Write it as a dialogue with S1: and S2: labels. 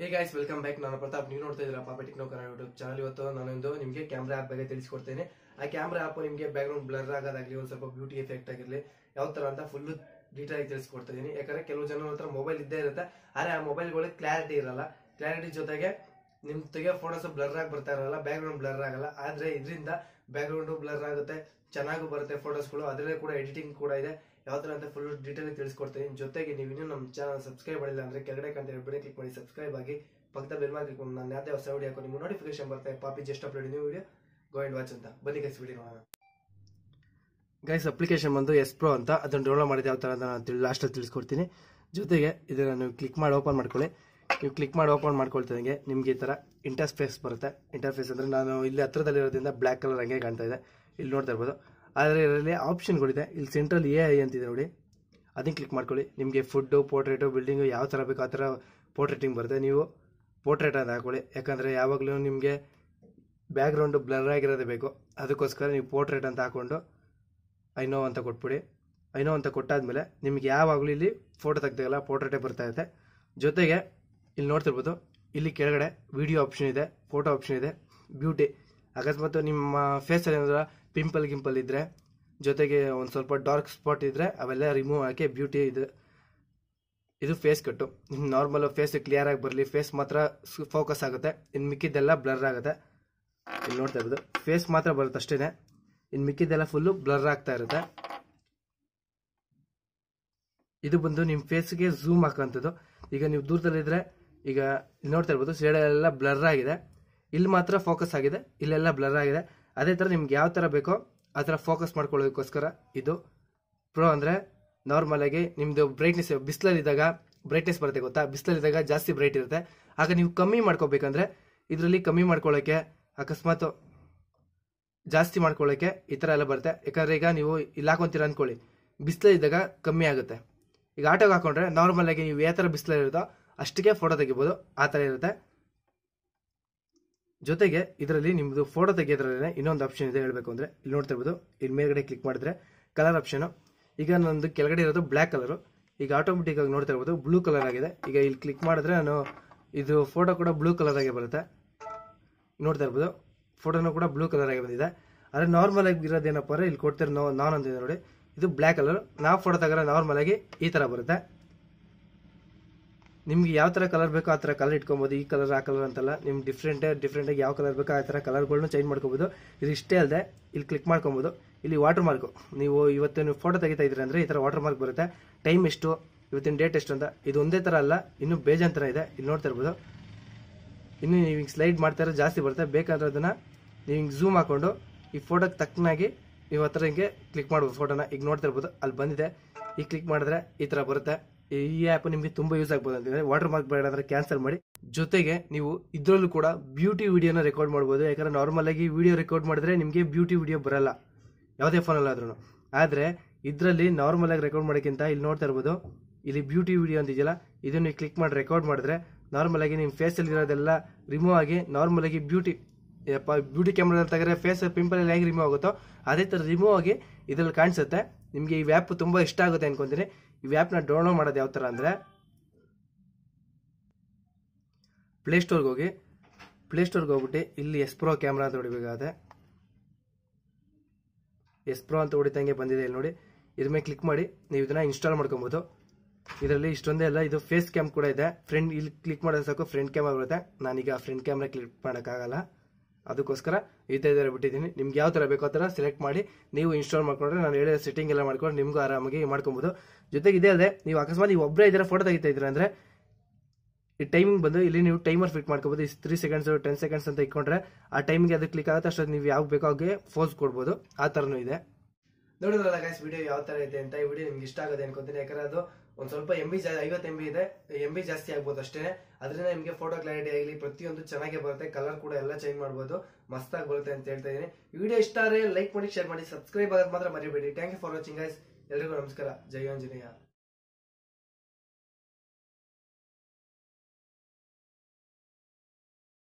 S1: Hey guys welcome back ನಾನು ಪ್ರತಾಪ್. ನೀವು ನೋಡ್ತಾ ಇದ್ದೀರಾ ಪಾಪ ಟೆಕ್ನೋ ಕನ್ನಡ ಯೂಟ್ಯೂಬ್ ಚಾನಲ್ ಇವತ್ತು ನಾನೊಂದು ನಿಮಗೆ ಕ್ಯಾಮ್ರಾ ಆ್ಯಪ್ ಬಗ್ಗೆ ತಿಳಿಸ್ಕೊಡ್ತೇನೆ. ಆ ಕ್ಯಾಮ್ರಾ ಆ್ಯಪ್ ನಿಮಗೆ ಬ್ಯಾಕ್ಗ್ರೌಂಡ್ ಬ್ಲರ್ ಆಗೋದಾಗಲಿ, ಒಂದು ಸ್ವಲ್ಪ ಬ್ಯೂಟಿ ಎಫೆಕ್ಟ್ ಆಗಿರಲಿ ಯಾವ ಥರ ಅಂತ ಫುಲ್ಲು ಡೀಟೇಲ್ ಆಗಿ ತಿಳಿಸ್ಕೊಡ್ತಾ ಇದ್ದೀನಿ ಯಾಕಂದ್ರೆ ಕೆಲವು ಜನ ಹತ್ರ ಮೊಬೈಲ್ ಇದ್ದೇ ಇರುತ್ತೆ. ಆದರೆ ಆ ಮೊಬೈಲ್ಗಳಿಗೆ ಕ್ಲಾರಿಟಿ ಇರಲ್ಲ. ಕ್ಲಾರಿಟಿ ಜೊತೆಗೆ ನಿಮ್ಮ ತೆಗೆ ಫೋಟೋಸ್ ಬ್ಲರ್ ಆಗಿ ಬರ್ತಾ ಇರಲ್ಲ ಬ್ಯಾಕ್ಗ್ರೌಂಡ್ ಬ್ಲರ್ ಆಗಲ್ಲ. ಆದರೆ ಇದರಿಂದ ಬ್ಯಾಕ್ಗ್ರೌಂಡು ಬ್ಲರ್ ಆಗುತ್ತೆ, ಚೆನ್ನಾಗೂ ಬರುತ್ತೆ ಫೋಟೋಸ್ಗಳು ಅದರಲ್ಲೇ ಕೂಡ ಎಡಿಟಿಂಗ್ ಕೂಡ ಇದೆ. ಯಾವ ಥರ ಅಂತ ಫುಲ್ ಡೀಟೇಲ್ ತಿಳಿಸ್ಕೊಡ್ತೀನಿ. ಜೊತೆಗೆ ನೀವು ಇನ್ನೂ ನಮ್ಮ ಚಾನಲ್ ಸಬ್ಸ್ಕ್ರೈಬ್ ಮಾಡಿಲ್ಲ ಅಂದ್ರೆ ಕೆಳಗಡೆ ಕಂತ ಹೇಳ್ಬಿಡಿ ಕ್ಲಿಕ್ ಮಾಡಿ ಸಬ್ಸ್ಕ್ರೈಬ್ ಆಗಿ ಪಕ್ಕದ ಬೆಲ್ ಮಾಡಿ ಕ್ಲಿಕ್ ಮಾಡಿ ನಾನು ಯಾವುದೇ ಹೊಸ ವಿಡಿಯೋ ಹಾಕೋ ನಿಮ್ಗೆ ನೋಟಿಫಿಕೇಶನ್ ಬರ್ತಾರೆ ಪಾಪಿ just upload new video go and watch ಅಂತ. ಬನ್ನಿ ಗೈಸ್ ವಿಡಿಯೋ ನೋಡೋಣ. ಗೈಸ್ ಅಪ್ಲಿಕೇಶನ್ ಬಂದು ಎಸ್ ಪ್ರೋ ಅಂತ. ಅದನ್ನು ಡೌನ್ಲೋಡ್ ಮಾಡಿದ ಯಾವ ಥರ ಅಂತ ನಾನು ಲಾಸ್ಟಲ್ಲಿ ತಿಳಿಸ್ಕೊಡ್ತೀನಿ. ಜೊತೆಗೆ ಇದನ್ನು ನೀವು ಕ್ಲಿಕ್ ಮಾಡಿ ಓಪನ್ ಮಾಡ್ಕೊಳ್ಳಿ. ನೀವು ಕ್ಲಿಕ್ ಮಾಡಿ ಓಪನ್ ಮಾಡ್ಕೊಳ್ತಿದಂಗೆ ನಿಮಗೆ ಈ ಥರ ಇಂಟರ್ಫೇಸ್ ಬರುತ್ತೆ. ಇಂಟರ್ಫೇಸ್ ಅಂದರೆ ನಾನು ಇಲ್ಲಿ ಹತ್ರದಲ್ಲಿರೋದ್ರಿಂದ ಬ್ಲ್ಯಾಕ್ ಕಲರ್ ಹಂಗೆ ಕಾಣ್ತಾ ಇದೆ. ಇಲ್ಲಿ ನೋಡ್ತಾ ಇರ್ಬೋದು. ಆದರೆ ಇದರಲ್ಲಿ ಆಪ್ಷನ್ಗಳಿದೆ ಇಲ್ಲಿ ಸೆಂಟ್ರಲ್ ಎ ಐ ಅಂತಿದೆ ನೋಡಿ. ಅದನ್ನು ಕ್ಲಿಕ್ ಮಾಡ್ಕೊಳ್ಳಿ. ನಿಮಗೆ ಫುಡ್ಡು ಪೋರ್ಟ್ರೇಟು ಬಿಲ್ಡಿಂಗು ಯಾವ ಥರ ಬೇಕು ಆ ಥರ ಪೋರ್ಟ್ರೇಟಿಂಗ್ ಬರುತ್ತೆ. ನೀವು ಪೋರ್ಟ್ರೇಟ್ ಅಂತ ಹಾಕೊಳ್ಳಿ. ಯಾಕಂದರೆ ಯಾವಾಗಲೂ ನಿಮಗೆ ಬ್ಯಾಕ್ಗ್ರೌಂಡು ಬ್ಲರ್ ಆಗಿರೋದೇ ಬೇಕು. ಅದಕ್ಕೋಸ್ಕರ ನೀವು ಪೋರ್ಟ್ರೇಟ್ ಅಂತ ಹಾಕ್ಕೊಂಡು ಐನೋ ಅಂತ ಕೊಟ್ಬಿಡಿ. ಐನೋ ಅಂತ ಕೊಟ್ಟಾದ್ಮೇಲೆ ನಿಮ್ಗೆ ಯಾವಾಗಲೂ ಇಲ್ಲಿ ಫೋಟೋ ತೆಗ್ದಾಗಲ್ಲ ಪೋರ್ಟ್ರೇಟೇ ಇರುತ್ತೆ. ಜೊತೆಗೆ ಇಲ್ಲಿ ನೋಡ್ತಿರ್ಬೋದು. ಇಲ್ಲಿ ಕೆಳಗಡೆ ವಿಡಿಯೋ ಆಪ್ಷನ್ ಇದೆ ಫೋಟೋ ಆಪ್ಷನ್ ಇದೆ ಬ್ಯೂಟಿ ಅಕಸ್ಮಾತ್ ನಿಮ್ಮ ಫೇಸಲ್ಲಿ ಏನಾದ್ರು ಪಿಂಪಲ್ ಗಿಂಪಲ್ ಇದ್ದರೆ ಜೊತೆಗೆ ಒಂದು ಸ್ವಲ್ಪ ಡಾರ್ಕ್ ಸ್ಪಾಟ್ ಇದ್ದರೆ ಅವೆಲ್ಲ ರಿಮೂವ್ ಹಾಕಿ ಬ್ಯೂಟಿ ಇದು ಇದು ಫೇಸ್ ಕಟ್ಟು ನಾರ್ಮಲ್ ಫೇಸ್ ಕ್ಲಿಯರ್ ಆಗಿ ಬರಲಿ ಫೇಸ್ ಮಾತ್ರ ಫೋಕಸ್ ಆಗುತ್ತೆ. ಇನ್ನು ಮಿಕ್ಕಿದ್ದೆಲ್ಲ ಬ್ಲರ್ ಆಗುತ್ತೆ. ಇಲ್ಲಿ ನೋಡ್ತಾ ಇರೋದು ಫೇಸ್ ಮಾತ್ರ ಬರುತ್ತೆ ಅಷ್ಟೇ ಇನ್ನು ಮಿಕ್ಕಿದ್ದೆಲ್ಲ ಫುಲ್ಲು ಬ್ಲರ್ ಆಗ್ತಾ ಇರುತ್ತೆ. ಇದು ಬಂದು ನಿಮ್ಮ ಫೇಸ್ಗೆ ಝೂಮ್ ಹಾಕೋಂಥದ್ದು ಈಗ ನೀವು ದೂರದಲ್ಲಿದ್ದರೆ ಈಗ ನೋಡ್ತಾ ಇರ್ಬೋದು ಸೇಡೆಲ್ಲ ಬ್ಲರ್ ಆಗಿದೆ. ಇಲ್ಲಿ ಮಾತ್ರ ಫೋಕಸ್ ಆಗಿದೆ, ಇಲ್ಲೆಲ್ಲ ಬ್ಲರ್ ಆಗಿದೆ. ಅದೇ ಥರ ನಿಮ್ಗೆ ಯಾವ ಥರ ಬೇಕೋ ಆ ಥರ ಫೋಕಸ್ ಮಾಡ್ಕೊಳ್ಳೋದಕ್ಕೋಸ್ಕರ ಇದು ಪ್ರೋ ಅಂದರೆ ನಾರ್ಮಲಾಗಿ ನಿಮ್ಮದು ಬ್ರೈಟ್ನೆಸ್ ಬಿಸಿಲಲ್ಲಿದ್ದಾಗ ಬ್ರೈಟ್ನೆಸ್ ಬರುತ್ತೆ ಗೊತ್ತಾ? ಬಿಸಿಲಲ್ಲಿದ್ದಾಗ ಜಾಸ್ತಿ ಬ್ರೈಟ್ ಇರುತ್ತೆ. ಆಗ ನೀವು ಕಮ್ಮಿ ಮಾಡ್ಕೋಬೇಕಂದ್ರೆ ಇದರಲ್ಲಿ ಕಮ್ಮಿ ಮಾಡ್ಕೊಳ್ಳೋಕ್ಕೆ ಅಕಸ್ಮಾತ್ ಜಾಸ್ತಿ ಮಾಡ್ಕೊಳ್ಳೋಕ್ಕೆ ಈ ಥರ ಎಲ್ಲ ಬರುತ್ತೆ. ಯಾಕಂದರೆ ಈಗ ನೀವು ಇಲ್ಲಿ ಹಾಕೊಂತೀರ ಅಂದ್ಕೊಳ್ಳಿ ಬಿಸಿಲಲ್ಲಿದ್ದಾಗ ಕಮ್ಮಿ ಆಗುತ್ತೆ. ಈಗ ಆಟೋಗೆ ಹಾಕೊಂಡ್ರೆ ನಾರ್ಮಲಾಗಿ ನೀವು ಯಾವ ಥರ ಬಿಸಿಲಲ್ಲಿರುತ್ತೋ ಅಷ್ಟಕ್ಕೆ ಫೋಟೋ ತೆಗಿಬೋದು, ಆ ಥರ ಇರುತ್ತೆ. ಜೊತೆಗೆ ಇದರಲ್ಲಿ ನಿಮ್ಮದು ಫೋಟೋ ತೆಗೆಯೋದ್ರಲ್ಲೇ ಇನ್ನೊಂದು ಆಪ್ಷನ್ ಇದೆ ಹೇಳಬೇಕು ಅಂದರೆ, ಇಲ್ಲಿ ನೋಡ್ತಾ ಇರ್ಬೋದು. ಇಲ್ಲಿ ಮೇಲ್ಗಡೆ ಕ್ಲಿಕ್ ಮಾಡಿದ್ರೆ ಕಲರ್ ಆಪ್ಷನು ಈಗ ನನ್ನದು ಕೆಳಗಡೆ ಇರೋದು ಬ್ಲ್ಯಾಕ್ ಕಲರು ಈಗ ಆಟೋಮೆಟಿಕ್ ಆಗಿ ನೋಡ್ತಾ ಇರ್ಬೋದು ಬ್ಲೂ ಕಲರ್ ಆಗಿದೆ. ಈಗ ಇಲ್ಲಿ ಕ್ಲಿಕ್ ಮಾಡಿದ್ರೆ ನಾನು ಇದು ಫೋಟೋ ಕೂಡ ಬ್ಲೂ ಕಲರ್ ಆಗಿ ಬರುತ್ತೆ. ನೋಡ್ತಾ ಇರ್ಬೋದು ಫೋಟೋನು ಕೂಡ ಬ್ಲೂ ಕಲರ್ ಆಗಿ ಬಂದಿದೆ. ಆದರೆ ನಾರ್ಮಲ್ ಆಗಿ ಇರೋದೇನಪ್ಪ ಅಂದರೆ, ಇಲ್ಲಿ ಕೊಡ್ತಿರೋ ನಾನ್ ಅಂತಿದೆ ನೋಡಿ. ಇದು ಬ್ಲ್ಯಾಕ್ ಕಲರ್ ನಾವು ಫೋಟೋ ತೆಗೆದ್ರೆ ನಾರ್ಮಲ್ ಆಗಿ ಈ ಥರ ಬರುತ್ತೆ. ನಿಮ್ಗೆ ಯಾವ ಥರ ಕಲರ್ ಬೇಕೋ ಆ ಥರ ಕಲರ್ ಇಟ್ಕೊಬೋದು. ಈ ಕಲರ್ ಆ ಕಲರ್ ಅಂತಲ್ಲ ನಿಮ್ಗೆ ಡಿಫ್ರೆಂಟ್ ಡಿಫ್ರೆಂಟಾಗಿ ಯಾವ ಕಲರ್ ಬೇಕೋ ಆ ಥರ ಕಲರ್ಗಳನ್ನೂ ಚೇಂಜ್ ಮಾಡ್ಕೋಬೋದು. ಇದು ಇಷ್ಟೇ ಅಲ್ಲದೆ ಇಲ್ಲಿ ಕ್ಲಿಕ್ ಮಾಡ್ಕೊಬೋದು. ಇಲ್ಲಿ ವಾಟರ್ ಮಾರ್ಕು ನೀವು ಇವತ್ತು ನೀವು ಫೋಟೋ ತೆಗಿತಾ ಇದ್ದೀರಿ ಅಂದರೆ ಈ ಥರ ವಾಟರ್ ಮಾರ್ಕ್ ಬರುತ್ತೆ. ಟೈಮ್ ಎಷ್ಟು, ಇವತ್ತಿನ ಡೇಟ್ ಎಷ್ಟು ಅಂತ. ಇದು ಒಂದೇ ಥರ ಅಲ್ಲ, ಇನ್ನೂ ಬೇಜಾನ್ ಥರ ಇದೆ. ಇಲ್ಲಿ ನೋಡ್ತಾ ಇರ್ಬೋದು. ಇನ್ನು ನೀವು ಸ್ಲೈಡ್ ಮಾಡ್ತಾ ಜಾಸ್ತಿ ಬರುತ್ತೆ. ಬೇಕಾದ್ರೆ ಅದನ್ನು ನೀವು ಹಿಂಗೆ ಝೂಮ್ ಹಾಕೊಂಡು ಈ ಫೋಟೋಗೆ ತಕ್ಕನಾಗಿ ನೀವು ಹತ್ರ ಹಿಂಗೆ ಕ್ಲಿಕ್ ಮಾಡ್ಬೋದು ಫೋಟೋನ ಈಗ ನೋಡ್ತಾ ಇರ್ಬೋದು, ಅಲ್ಲಿ ಬಂದಿದೆ. ಈಗ ಕ್ಲಿಕ್ ಮಾಡಿದ್ರೆ ಈ ಥರ ಬರುತ್ತೆ. ಈ ಆ್ಯಪ್ ನಿಮಗೆ ತುಂಬ ಯೂಸ್ ಆಗ್ಬೋದು ಅಂತಂದರೆ ವಾಟರ್ ಮಾರ್ಕ್ ಬೇಡ ಅಂದರೆ ಕ್ಯಾನ್ಸಲ್ ಮಾಡಿ. ಜೊತೆಗೆ ನೀವು ಇದರಲ್ಲೂ ಕೂಡ ಬ್ಯೂಟಿ ವಿಡಿಯೋನ ರೆಕಾರ್ಡ್ ಮಾಡ್ಬೋದು. ಯಾಕಂದರೆ ನಾರ್ಮಲ್ ಆಗಿ ವಿಡಿಯೋ ರೆಕಾರ್ಡ್ ಮಾಡಿದ್ರೆ ನಿಮಗೆ ಬ್ಯೂಟಿ ವಿಡಿಯೋ ಬರಲ್ಲ. ಯಾವುದೇ ಫೋನಲ್ಲಾದ್ರೂ ಆದರೆ ಇದರಲ್ಲಿ ನಾರ್ಮಲ್ ಆಗಿ ರೆಕಾರ್ಡ್ ಮಾಡೋಕ್ಕಿಂತ ಇಲ್ಲಿ ನೋಡ್ತಾ ಇರ್ಬೋದು. ಇಲ್ಲಿ ಬ್ಯೂಟಿ ವಿಡಿಯೋ ಅಂತ ಇದೆಯಲ್ಲ, ಇದನ್ನು ಕ್ಲಿಕ್ ಮಾಡಿ ರೆಕಾರ್ಡ್ ಮಾಡಿದ್ರೆ ನಾರ್ಮಲ್ ಆಗಿ ನಿಮ್ಮ ಫೇಸಲ್ಲಿ ಇರೋದೆಲ್ಲ ರಿಮೂವ್ ಆಗಿ ನಾರ್ಮಲ್ ಆಗಿ ಬ್ಯೂಟಿ ಬ್ಯೂಟಿ ಕ್ಯಾಮ್ರಾ ತೆಗೆದ್ರೆ ಫೇಸ್ ಪಿಂಪಲ್ ಎಲ್ಲ ಹೇಗೆ ರಿಮೂವ್ ಆಗುತ್ತೋ, ಅದೇ ಥರ ರಿಮೂವ್ ಆಗಿ ಇದರಲ್ಲಿ ಕಾಣಿಸುತ್ತೆ. ನಿಮಗೆ ಈ ವ್ಯಾಪ್ ತುಂಬ ಇಷ್ಟ ಆಗುತ್ತೆ ಅನ್ಕೊಂತೀನಿ. ಈ ವ್ಯಾಪ್ನ ಡೌನ್ಲೋಡ್ ಮಾಡೋದು ಯಾವ ಥರ ಅಂದರೆ ಪ್ಲೇಸ್ಟೋರ್ಗೆ ಹೋಗಿ ಪ್ಲೇಸ್ಟೋರ್ಗೆ ಹೋಗ್ಬಿಟ್ಟು ಇಲ್ಲಿ ಎಸ್ ಪ್ರೋ ಕ್ಯಾಮ್ರಾ ಅಂತ ಹೊಡಿಬೇಕಾಗುತ್ತೆ. ಎಸ್ ಪ್ರೋ ಅಂತ ಹೊಡಿತಂಗೆ ಬಂದಿದೆ ಇಲ್ಲಿ ನೋಡಿ. ಇದ್ರ ಮೇಲೆ ಕ್ಲಿಕ್ ಮಾಡಿ, ನೀವು ಇದನ್ನ ಇನ್ಸ್ಟಾಲ್ ಮಾಡ್ಕೊಬೋದು. ಇದರಲ್ಲಿ ಇಷ್ಟೊಂದೇ ಅಲ್ಲ, ಇದು ಫೇಸ್ ಕ್ಯಾಮ್ ಕೂಡ ಇದೆ. ಫ್ರೆಂಡ್ ಇಲ್ಲಿ ಕ್ಲಿಕ್ ಮಾಡಿದ್ರೆ ಸಾಕು ಫ್ರೆಂಡ್ ಕ್ಯಾಮ್ರಾ ಬರುತ್ತೆ. ನಾನೀಗ ಫ್ರೆಂಡ್ ಕ್ಯಾಮ್ರಾ ಕ್ಲಿಕ್ ಮಾಡೋಕ್ಕಾಗಲ್ಲ. ಅದಕ್ಕೋಸ್ಕರ ಈ ಥರ ಬಿಟ್ಟಿದ್ದೀನಿ. ನಿಮ್ಗೆ ಯಾವ ಥರ ಬೇಕೋ ಆ ಥರ ಸೆಲೆಕ್ಟ್ ಮಾಡಿ ನೀವು ಇನ್ಸ್ಟಾಲ್ ಮಾಡ್ಕೊಂಡ್ರೆ ನಾನು ಹೇಳಿದ ಸೆಟ್ಟಿಂಗ್ ಎಲ್ಲ ಮಾಡ್ಕೊಂಡು ನಿಮಗೂ ಆರಾಮಾಗಿ ಮಾಡ್ಕೊಬೋದು. ಜೊತೆಗೆ ಇದೇ ಅಲ್ಲದೆ ನೀವು ಅಕಸ್ಮಾತ್ ನೀವು ಒಬ್ಬರೇ ಇದರ ಫೋಟೋ ತೆಗಿತಾ ಇದ್ರೆ ಅಂದರೆ ಈ ಟೈಮಿಂಗ್ ಬಂದು ಇಲ್ಲಿ ನೀವು ಟೈಮರ್ ಫಿಟ್ ಮಾಡ್ಕೋಬೋದು. ಈ ತ್ರೀ ಸೆಕೆಂಡ್ಸ್ ಟೆನ್ ಸೆಕೆಂಡ್ಸ್ ಅಂತ ಇಟ್ಕೊಂಡ್ರೆ ಆ ಟೈಮಿಗೆ ಅದು ಕ್ಲಿಕ್ ಆಗುತ್ತೆ. ಅಷ್ಟೊತ್ತು ನೀವು ಯಾವ ಬೇಕೋ ಹಾಗೆ ಫೋಸ್ ಕೊಡ್ಬೋದು. ಆ ಥರನೂ ಇದೆ. ನೋಡಿದ್ರಲ್ಲ ಗೈಸ್ ವಿಡಿಯೋ ಯಾವ ಥರ ಇದೆ ಅಂತ ಈ ವಿಡಿಯೋ ನಿಮ್ಗೆ ಇಷ್ಟ ಆಗುತ್ತೆ ಅನ್ಕೊಂತೀನಿ. ಯಾಕಂದ್ರೆ ಅದು ಒಂದು ಸ್ವಲ್ಪ ಎಂ ಬಿ ಐವತ್ತು ಎಂ ಬಿ ಇದೆ ಎಂ ಬಿ ಜಾಸ್ತಿ ಆಗ್ಬೋದು ಅಷ್ಟೇ. ಅದರಿಂದ ನಿಮಗೆ ಫೋಟೋ ಕ್ಲಾರಿಟಿ ಆಗಲಿ, ಪ್ರತಿಯೊಂದು ಚೆನ್ನಾಗೇ ಬರುತ್ತೆ ಕಲರ್ ಕೂಡ ಎಲ್ಲ ಚೇಂಜ್ ಮಾಡ್ಬೋದು. ಮಸ್ತಾಗಿ ಬರುತ್ತೆ ಅಂತ ಹೇಳ್ತಾ ಇದ್ದೀನಿ ವಿಡಿಯೋ ಇಷ್ಟ ಆದರೆ ಲೈಕ್ ಮಾಡಿ ಶೇರ್ ಮಾಡಿ ಸಬ್ಸ್ಕ್ರೈಬ್ ಆಗೋದು ಮಾತ್ರ ಮರಿಬೇಡಿ. Thank you for watching guys ಎಲ್ರಿಗೂ ನಮಸ್ಕಾರ. ಜೈ ಆಂಜನೇಯ.